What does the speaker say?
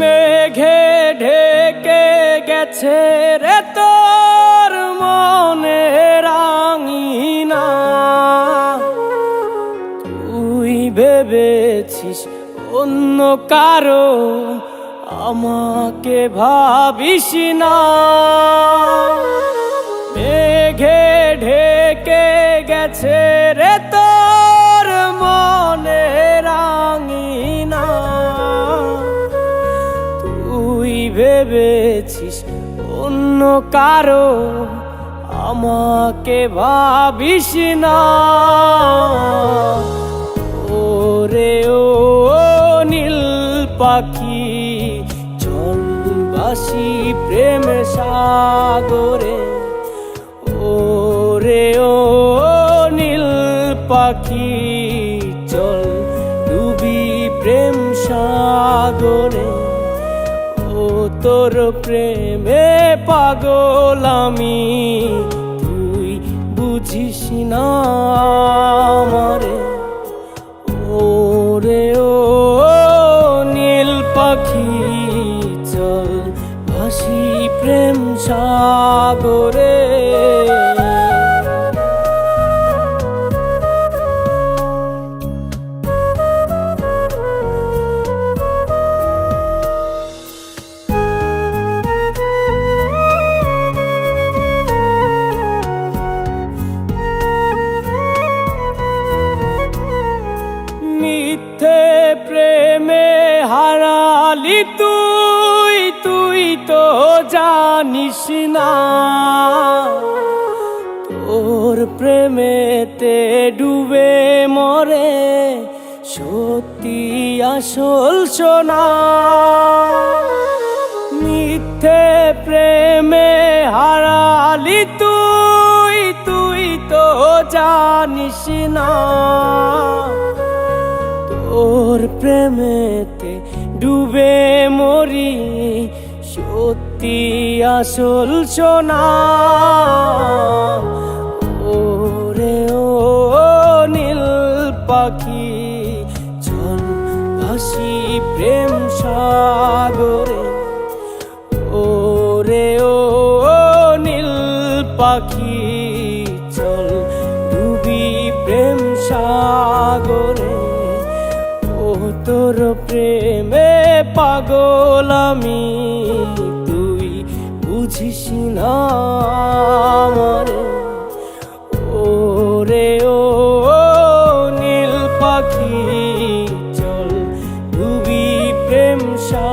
মেঘে ঢেকে গেছে রে তোর মনে রাঙিনা। তুই ভেবেছিস অন্য কারও আমাকে ভাবিস না। মেঘে ঢেকে গেছে রে ভেবেছিস অন্য কারও? আমাকে ভাবিস না। ওরে ও নীল পাখি জলবাসী প্রেম সাগরে। ওরে ও নীল পাখি, চল ডুবি প্রেম সাগরে। তোর প্রেমে পাগল আমি। তুই বুঝিস না আমারে। ওরে ও নীল পাখি, চল ভাসি প্রেম সাগরে। তুই তো জানিস না, তোর প্রেমেতে ডুবে মরে সত্যি আসল সোনা। মিথ্যে প্রেমে হারালি তুই তুই তো জানিস না, তোর প্রেমেতে ডুবে মরি সত্যি আসল সোনা। ওরে ও নীল পাখি চল ভাসি প্রেম সাগরে। ওরে ও নীল পাখি তোর প্রেমে পাগল আমি, তুই বুঝিস না ওরে ও নীল পাখি, চল তুবি প্রেম সা